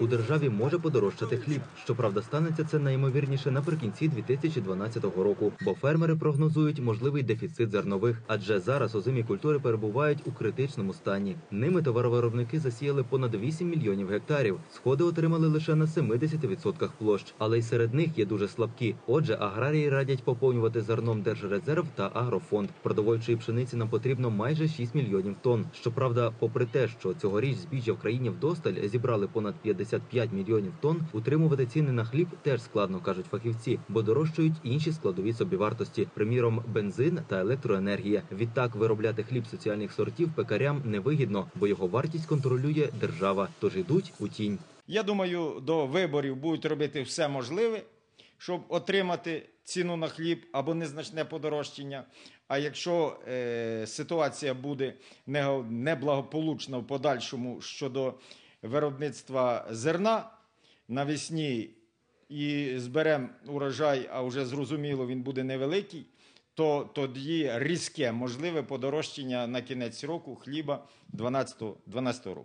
У державі може подорожчати хліб. Щоправда, станеться це найімовірніше наприкінці 2012 року, бо фермери прогнозують можливий дефіцит зернових, адже зараз озимі культури перебувають у критичному стані. Ними товаровиробники засіяли понад 8 мільйонів гектарів. Сходи отримали лише на 70% площ, але й серед них є дуже слабкі. Отже, аграрії радять поповнювати зерном Держрезерв та Агрофонд. Продовольчої пшениці нам потрібно майже 6 мільйонів тонн. Щоправда, попри те, що цьогоріч збіжжя в країні вдосталь зібрали понад 55 мільйонів тонн, утримувати ціни на хліб теж складно, кажуть фахівці, бо дорожчають інші складові собівартості, приміром, бензин та електроенергія. Відтак виробляти хліб соціальних сортів пекарям невигідно, бо його вартість контролює держава, тож йдуть у тінь. Я думаю, до виборів будуть робити все можливе, щоб отримати ціну на хліб або незначне подорожчання. А якщо е, ситуація буде неблагополучна в подальшому щодо виробництва зерна навесні і зберемо урожай, а вже зрозуміло, він буде невеликий, то тоді різке можливе подорожчання на кінець року хліба 12-го року.